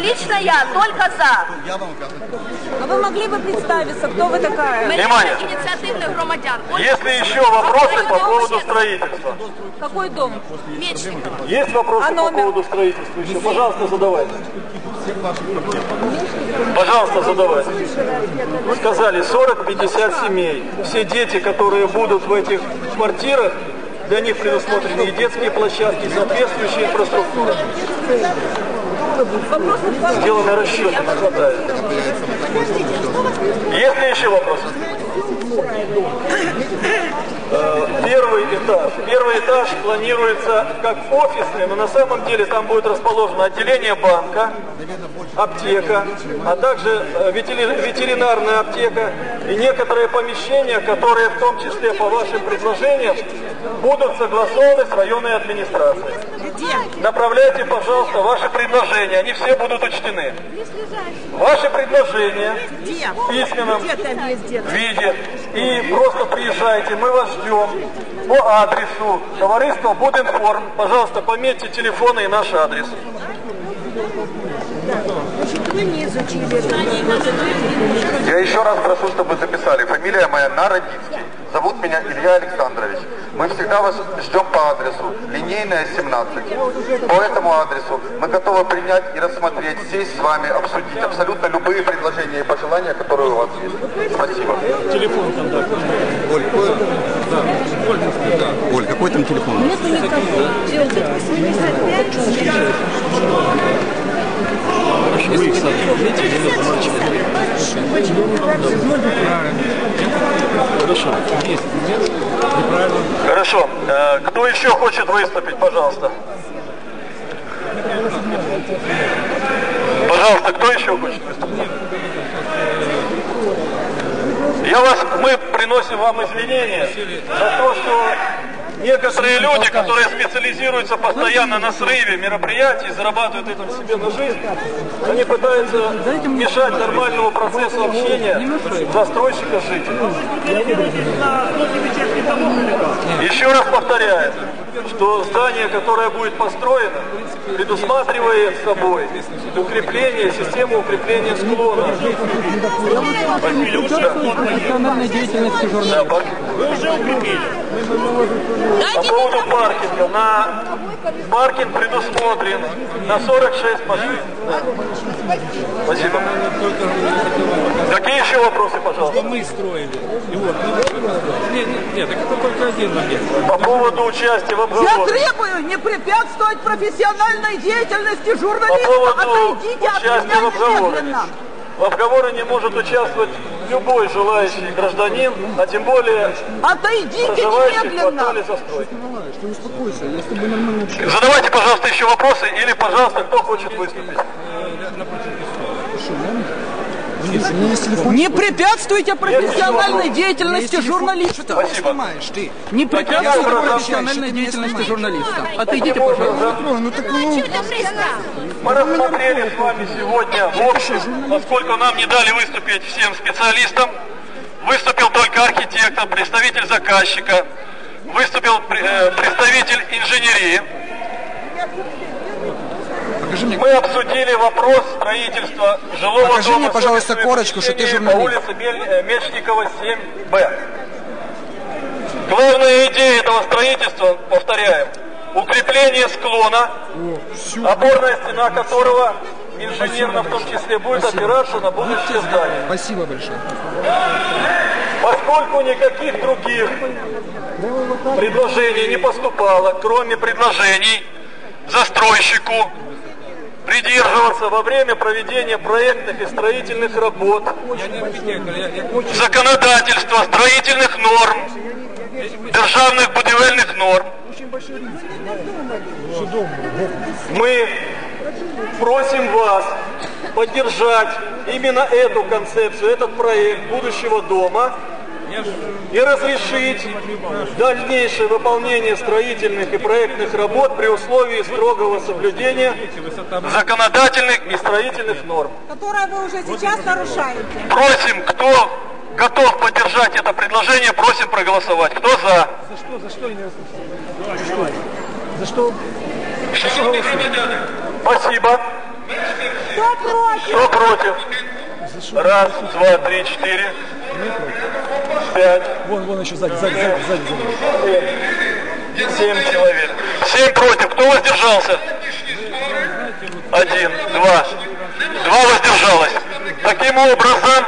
лично я только за. А вы могли бы представиться, кто вы такая? Внимание. Инициативных громадян. Ольга Если еще вопросы по поводу строительства. Какой дом? Мечникова. Есть вопросы А по поводу строительства еще? Пожалуйста, задавайте. Пожалуйста, задавайте. Сказали 40-50 семей. Все дети, которые будут в этих квартирах, для них предусмотрены и детские площадки, и соответствующая инфраструктура. Расчеты, не хватает. Есть ли еще вопросы? Э, Первый этаж. Первый этаж планируется как офисный, но на самом деле там будет расположено отделение банка, аптека, а также э, ветери- ветеринарная аптека и некоторые помещения, которые в том числе по вашим предложениям будут согласованы с районной администрацией. Направляйте, пожалуйста, ваши предложения, они все будут учтены. Ваши предложения в письменном виде и просто приезжайте, мы вас ждем по адресу товариства Будинформ. Пожалуйста, пометьте телефоны и наш адрес. Я еще раз прошу, чтобы записали. Фамилия моя Народицкий. Зовут меня Илья Александрович. Мы всегда вас ждем по адресу. Линейная 17. По этому адресу мы готовы принять и рассмотреть, сесть с вами, обсудить абсолютно любые предложения и пожелания, которые у вас есть. Спасибо. Оль, какой... Оль, какой там телефон? Хорошо. Э, Кто еще хочет выступить, пожалуйста? Пожалуйста, кто еще хочет выступить? Я вас, мы приносим вам извинения за то, что некоторые люди, которые специализируются постоянно на срыве мероприятий, зарабатывают этим себе на жизнь, они пытаются мешать нормальному процессу общения застройщика с жителем. Еще раз повторяю, что здание, которое будет построено, предусматривает собой укрепление, систему укрепления склона. деятельности Да, парк- По поводу паркинга. На паркинг предусмотрен на 46 машин. Спасибо. Какие еще вопросы, пожалуйста? мы строили. И вот, нет, нет, нет, это только один момент. По поводу участия в Я требую не препятствовать профессиональной деятельности По журналистов. поводу Отойдите от участия в меня обговоре. немедленно. В обговоре не может участвовать любой желающий гражданин, а тем более Отойдите проживающий в немедленно. квартале застройки. Задавайте, пожалуйста, еще вопросы или, пожалуйста, кто хочет выступить. Не препятствуйте профессиональной деятельности журналиста. Спасибо. Не Так я препятствуйте прошу- профессиональной деятельности журналиста. Отойдите, пожалуйста. Мы рассмотрели с вами сегодня в общем, поскольку нам не дали выступить всем специалистам, выступил только архитектор, представитель заказчика, выступил э, представитель инженерии. Мы обсудили вопрос строительства жилого Покажи дома мне, пожалуйста, корочку, что ты помещения по журналист. улице Мель- э, Мечникова 7Б. Главная идея этого строительства, повторяем, укрепление склона, опорная стена которого инженерно в том числе будет опираться на будущее здание. Спасибо большое. Поскольку никаких других предложений не поступало, кроме предложений застройщику придерживаться во время проведения проектных и строительных работ законодательства, строительных норм, державных будівельних норм. Мы просим вас поддержать именно эту концепцию, этот проект будущего дома и разрешить дальнейшее выполнение строительных и проектных работ при условии строгого соблюдения законодательных и строительных норм. Которое вы уже сейчас нарушаете. Просим, кто готов поддержать это предложение, просим проголосовать. Кто за? За что? Спасибо. Кто против? Кто против? Раз, два, три, четыре. Пять. Вон, вон еще сзади, сзади, сзади, сзади. сзади. Семь человек. Семь против. Кто воздержался? Один, два. Два воздержалось. Таким образом,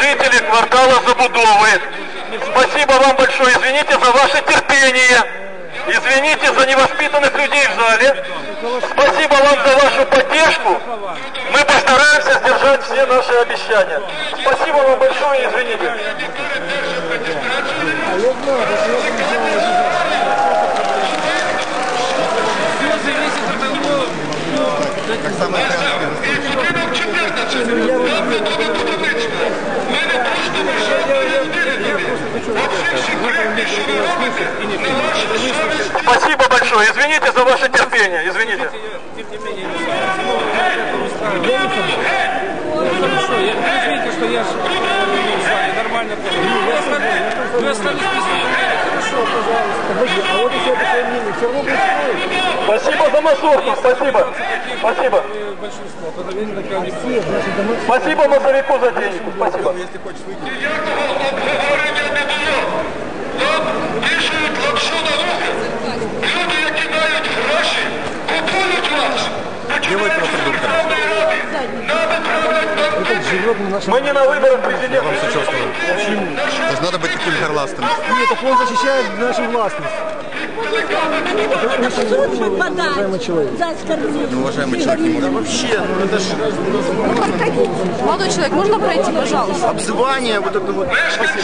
жители квартала Забудовы, спасибо вам большое. Извините за ваше терпение. Извините за невоспитанных людей в зале. Спасибо вам за вашу поддержку. Мы постараемся сдержать все наши обещания. Спасибо вам большое. Извините. Все зависит от того, Спасибо большое. Извините за ваше терпение. Извините. тем не менее, видите, что я же с вами нормально. Вы остались, вы остались без своего мнения, хорошо, пожалуйста. Спасибо за массовку. Спасибо. Спасибо. Они Спасибо массовику за денежку. Спасибо. Вішають Мы не на выборах президента. То есть надо быть таким горластым. Нет, так он защищает нашу властность. Суд подать за оскорбление. Уважаемый человек, не может. Вообще, ну это же Молодой человек, можно пройти, пожалуйста? обзывание, вот это вот. Мешканці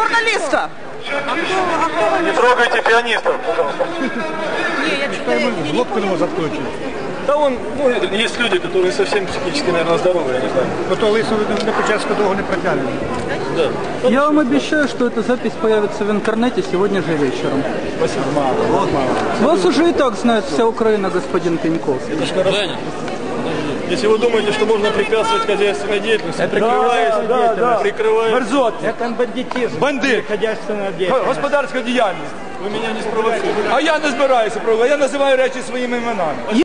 журналиста. Не трогайте пианистов, пожалуйста. Лодку не может закончить. Да он, ну, есть люди, которые совсем психически, наверное, здоровые, я не знаю. Ну то лису на початку довго не протягне. Я вам обещаю, что эта запись появится в интернете сегодня же вечером. Спасибо, мало. Вот мало. Вас уже и так знает вся Украина, господин Пеньковский. Если вы думаете, что можно препятствовать хозяйственной деятельности, прикрываясь, да, да. прикрываясь, Мерзот. Як бандитизм. Бандит. Ходячна діяльність. Господарська діяльність. вы меня не спровоцируете. А я не збираюся проводити, я називаю речі своїми іменами.